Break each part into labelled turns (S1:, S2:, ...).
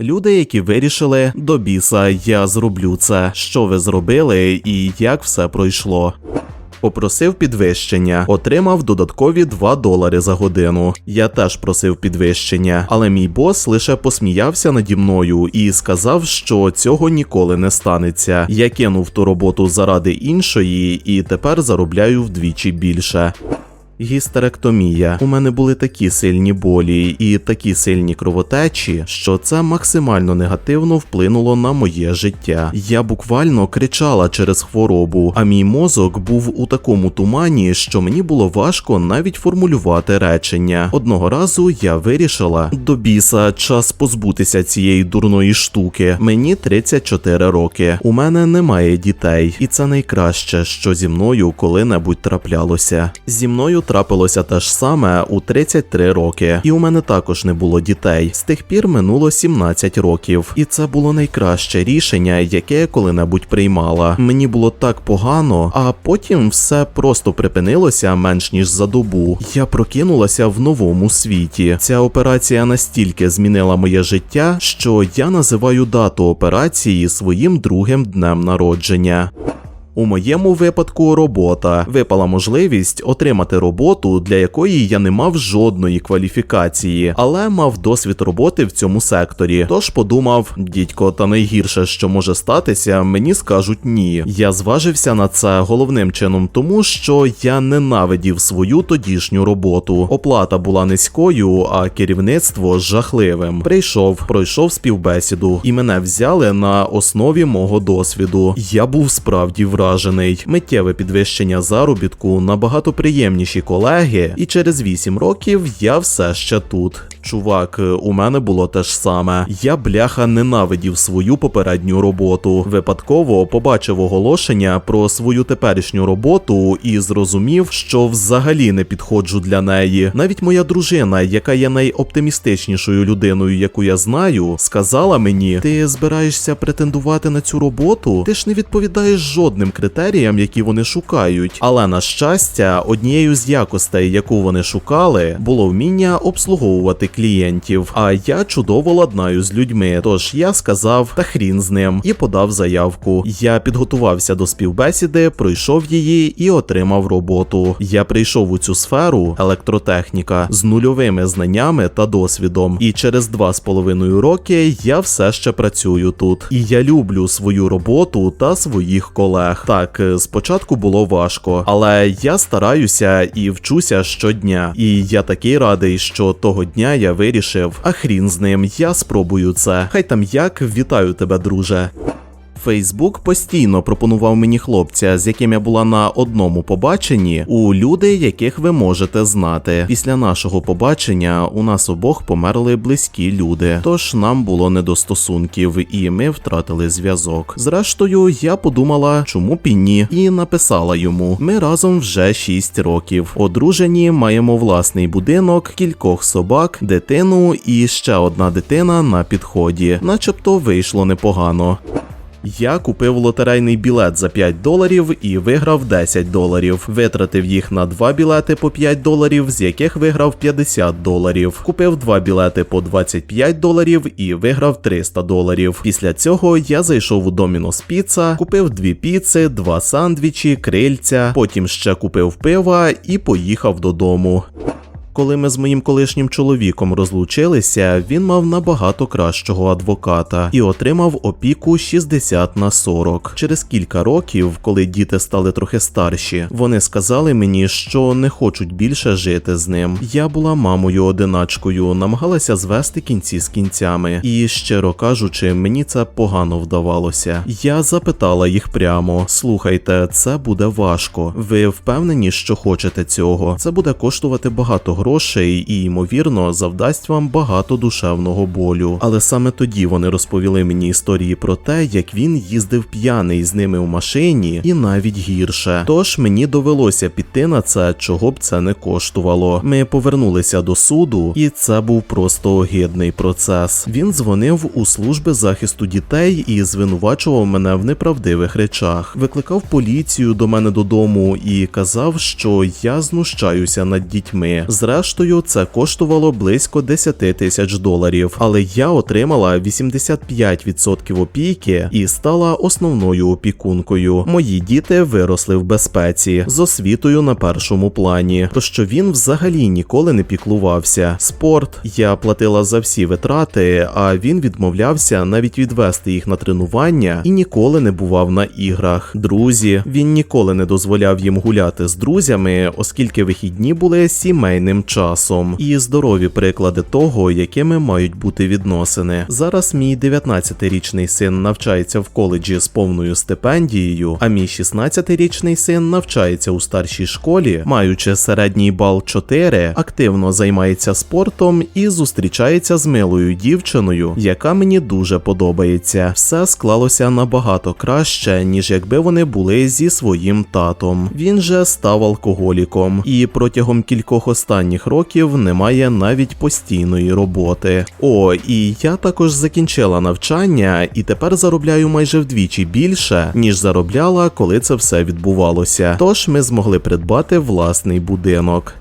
S1: Люди, які вирішили до біса, я зроблю це. Що ви зробили і як все пройшло? Попросив підвищення, отримав додаткові 2 долари за годину. Я теж просив підвищення, але мій бос лише посміявся наді мною і сказав, що цього ніколи не станеться. Я кинув ту роботу заради іншої і тепер заробляю вдвічі більше. Гістеректомія. У мене були такі сильні болі і такі сильні кровотечі, що це максимально негативно вплинуло на моє життя. Я буквально кричала через хворобу, а мій мозок був у такому тумані, що мені було важко навіть формулювати речення. Одного разу я вирішила до біса час позбутися цієї дурної штуки. Мені 34 роки. У мене немає дітей, і це найкраще, що зі мною коли-небудь траплялося. Зі мною трапилося те ж саме у 33 роки, і у мене також не було дітей. З тих пір минуло 17 років, і це було найкраще рішення, яке я коли-небудь приймала. Мені було так погано, а потім все просто припинилося менш ніж за добу. Я прокинулася в новому світі. Ця операція настільки змінила моє життя, що я називаю дату операції своїм другим днем народження. У моєму випадку робота випала можливість отримати роботу, для якої я не мав жодної кваліфікації, але мав досвід роботи в цьому секторі. Тож подумав, дідько, та найгірше, що може статися, мені скажуть ні. Я зважився на це головним чином, тому що я ненавидів свою тодішню роботу. Оплата була низькою, а керівництво жахливим. Прийшов, пройшов співбесіду, і мене взяли на основі мого досвіду. Я був справді вражений. Миттєве підвищення заробітку, набагато приємніші колеги, і через 8 років я все ще тут. Чувак, у мене було те ж саме. Я бляха ненавидів свою попередню роботу. Випадково побачив оголошення про свою теперішню роботу і зрозумів, що взагалі не підходжу для неї. Навіть моя дружина, яка є найоптимістичнішою людиною, яку я знаю, сказала мені: ти збираєшся претендувати на цю роботу? Ти ж не відповідаєш жодним критеріям, які вони шукають. Але на щастя, однією з якостей, яку вони шукали, було вміння обслуговувати клієнтів. А я чудово ладнаю з людьми. Тож я сказав та хрін з ним і подав заявку. Я підготувався до співбесіди, пройшов її і отримав роботу. Я прийшов у цю сферу електротехніка з нульовими знаннями та досвідом. І через два з половиною роки я все ще працюю тут. І я люблю свою роботу та своїх колег. Так, е, спочатку було важко, але я стараюся і вчуся щодня. І я такий радий, що того дня я вирішив, а хрін з ним, я спробую це. Хай там як вітаю тебе, друже. Фейсбук постійно пропонував мені хлопця, з яким я була на одному побаченні, у люди, яких ви можете знати. Після нашого побачення у нас обох померли близькі люди, тож нам було не до стосунків, і ми втратили зв'язок. Зрештою, я подумала, чому б і і написала йому: ми разом вже 6 років. Одружені, маємо власний будинок, кількох собак, дитину і ще одна дитина на підході, начебто вийшло непогано. Я купив лотерейний білет за 5 доларів і виграв 10 доларів. Витратив їх на два білети по 5 доларів, з яких виграв 50 доларів. Купив два білети по 25 доларів і виграв 300 доларів. Після цього я зайшов у Domino's Pizza, купив дві піци, два сандвічі, крильця, потім ще купив пива і поїхав додому. Коли ми з моїм колишнім чоловіком розлучилися, він мав набагато кращого адвоката і отримав опіку 60 на 40. Через кілька років, коли діти стали трохи старші, вони сказали мені, що не хочуть більше жити з ним. Я була мамою одиначкою, намагалася звести кінці з кінцями, і щиро кажучи, мені це погано вдавалося. Я запитала їх прямо: слухайте, це буде важко. Ви впевнені, що хочете цього? Це буде коштувати багато грошей і, ймовірно, завдасть вам багато душевного болю. Але саме тоді вони розповіли мені історії про те, як він їздив п'яний з ними в машині, і навіть гірше. Тож мені довелося піти на це, чого б це не коштувало. Ми повернулися до суду, і це був просто огидний процес. Він дзвонив у служби захисту дітей і звинувачував мене в неправдивих речах. Викликав поліцію до мене додому і казав, що я знущаюся над дітьми. Зрештою, це коштувало близько 10 тисяч доларів, але я отримала 85% опіки і стала основною опікункою. Мої діти виросли в безпеці з освітою на першому плані, про що він взагалі ніколи не піклувався. Спорт я платила за всі витрати, а він відмовлявся навіть відвести їх на тренування і ніколи не бував на іграх. Друзі, він ніколи не дозволяв їм гуляти з друзями, оскільки вихідні були сімейним часом. І здорові приклади того, якими мають бути відносини. Зараз мій 19-річний син навчається в коледжі з повною стипендією, а мій 16-річний син навчається у старшій школі, маючи середній бал 4, активно займається спортом і зустрічається з милою дівчиною, яка мені дуже подобається. Все склалося набагато краще, ніж якби вони були зі своїм татом. Він же став алкоголіком, і протягом кількох останніх років немає навіть постійної роботи. О, і я також закінчила навчання і тепер заробляю майже вдвічі більше, ніж заробляла, коли це все відбувалося. Тож ми змогли придбати власний будинок.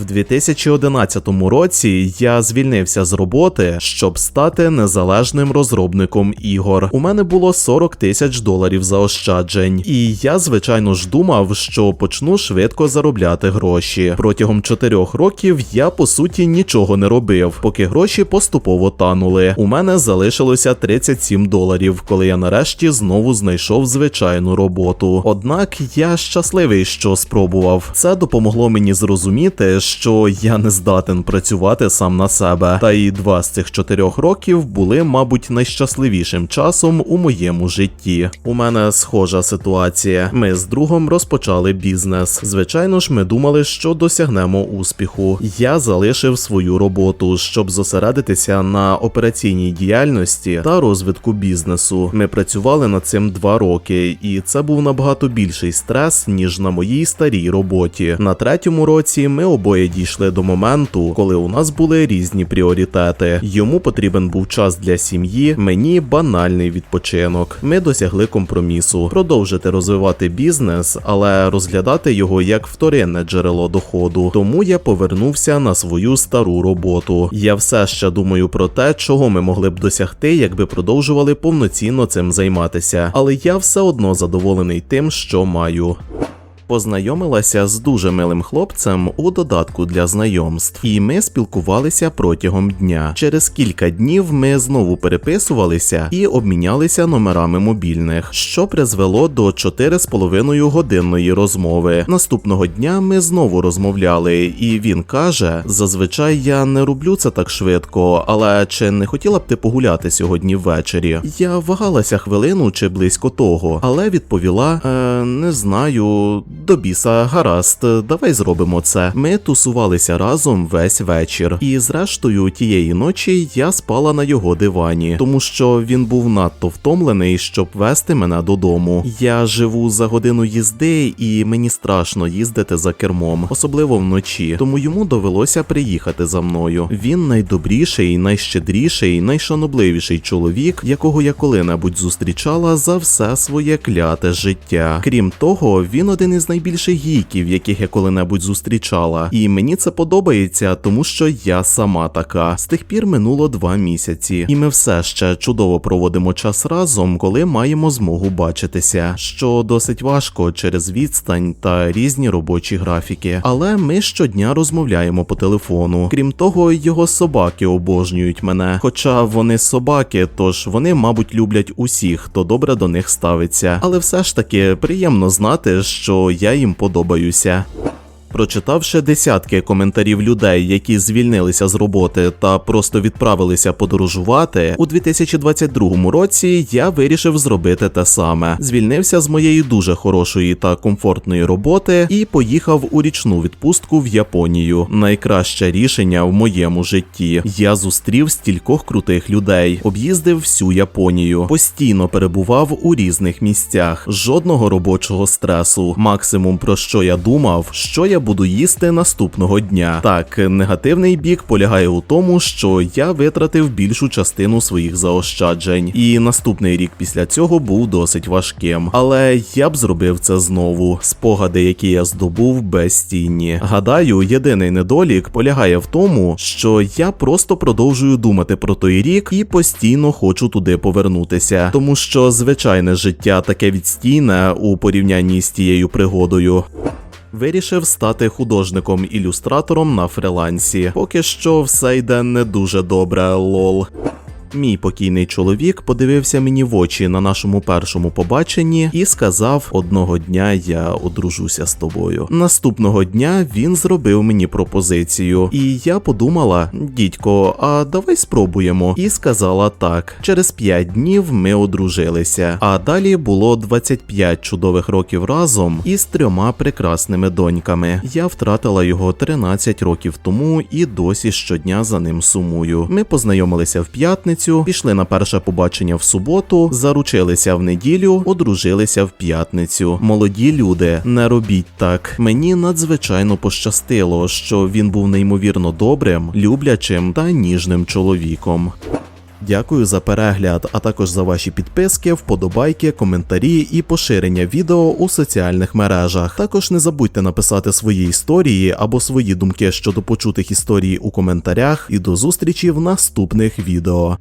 S1: В 2011 році я звільнився з роботи, щоб стати незалежним розробником ігор. У мене було 40 тисяч доларів заощаджень, і я, звичайно ж, думав, що почну швидко заробляти гроші. Протягом 4 років я по суті нічого не робив, поки гроші поступово танули. У мене залишилося 37 доларів, коли я нарешті знову знайшов звичайну роботу. Однак я щасливий, що спробував. Це допомогло мені зрозуміти, що я не здатен працювати сам на себе. Та і два з цих чотирьох років були, мабуть, найщасливішим часом у моєму житті. У мене схожа ситуація. Ми з другом розпочали бізнес. Звичайно ж, ми думали, що досягнемо успіху. Я залишив свою роботу, щоб зосередитися на операційній діяльності та розвитку бізнесу. Ми працювали над цим два роки, і це був набагато більший стрес, ніж на моїй старій роботі. На третьому році ми обоє дійшли до моменту, коли у нас були різні пріоритети. Йому потрібен був час для сім'ї, мені банальний відпочинок. Ми досягли компромісу, продовжити розвивати бізнес, але розглядати його як вторинне джерело доходу. Тому я повернувся на свою стару роботу. Я все ще думаю про те, чого ми могли б досягти, якби продовжували повноцінно цим займатися. Але я все одно задоволений тим, що маю. Познайомилася з дуже милим хлопцем у додатку для знайомств, і ми спілкувалися протягом дня. Через кілька днів ми знову переписувалися і обмінялися номерами мобільних, що призвело до 4,5 годинної розмови. Наступного дня ми знову розмовляли, і він каже: зазвичай я не роблю це так швидко, але чи не хотіла б ти погуляти сьогодні ввечері? Я вагалася хвилину чи близько того, але відповіла: е, не знаю. До біса, гаразд, давай зробимо це. Ми тусувалися разом весь вечір, і зрештою тієї ночі я спала на його дивані, тому що він був надто втомлений, щоб вести мене додому. Я живу за годину їзди, і мені страшно їздити за кермом, особливо вночі. Тому йому довелося приїхати за мною. Він найдобріший, найщедріший, найшанобливіший чоловік, якого я коли-небудь зустрічала за все своє кляте життя. Крім того, він один із найбільших гійків, яких я коли-небудь зустрічала. І мені це подобається, тому що я сама така. З тих пір минуло два місяці, і ми все ще чудово проводимо час разом, коли маємо змогу бачитися, що досить важко через відстань та різні робочі графіки. Але ми щодня розмовляємо по телефону. Крім того, його собаки обожнюють мене. Хоча вони собаки, тож вони, мабуть, люблять усіх, хто добре до них ставиться. Але все ж таки приємно знати, що я їм подобаюся. Прочитавши десятки коментарів людей, які звільнилися з роботи та просто відправилися подорожувати, у 2022 році я вирішив зробити те саме. Звільнився з моєї дуже хорошої та комфортної роботи і поїхав у річну відпустку в Японію. Найкраще рішення в моєму житті. Я зустрів стількох крутих людей, об'їздив всю Японію, постійно перебував у різних місцях, жодного робочого стресу. Максимум про що я думав, що я я буду їсти наступного дня. Так, негативний бік полягає у тому, що я витратив більшу частину своїх заощаджень, і наступний рік після цього був досить важким. Але я б зробив це знову. Спогади, які я здобув, безцінні. Гадаю, єдиний недолік полягає в тому, що я просто продовжую думати про той рік і постійно хочу туди повернутися, тому що звичайне життя таке відстійне у порівнянні з тією пригодою. Вирішив стати художником-ілюстратором на фрилансі. Поки що все йде не дуже добре, лол. Мій покійний чоловік подивився мені в очі на нашому першому побаченні і сказав: одного дня я одружуся з тобою. Наступного дня він зробив мені пропозицію, і я подумала: дідько, а давай спробуємо. І сказала так. Через 5 днів ми одружилися. А далі було 25 чудових років разом із трьома прекрасними доньками. Я втратила його 13 років тому і досі щодня за ним сумую. Ми познайомилися в п'ятницю, пішли на перше побачення в суботу, заручилися в неділю, одружилися в п'ятницю. Молоді люди, не робіть так. Мені надзвичайно пощастило, що він був неймовірно добрим, люблячим та ніжним чоловіком. Дякую за перегляд, а також за ваші підписки, вподобайки, коментарі і поширення відео у соціальних мережах. Також не забудьте написати свої історії або свої думки щодо почутих історій у коментарях. І до зустрічі в наступних відео.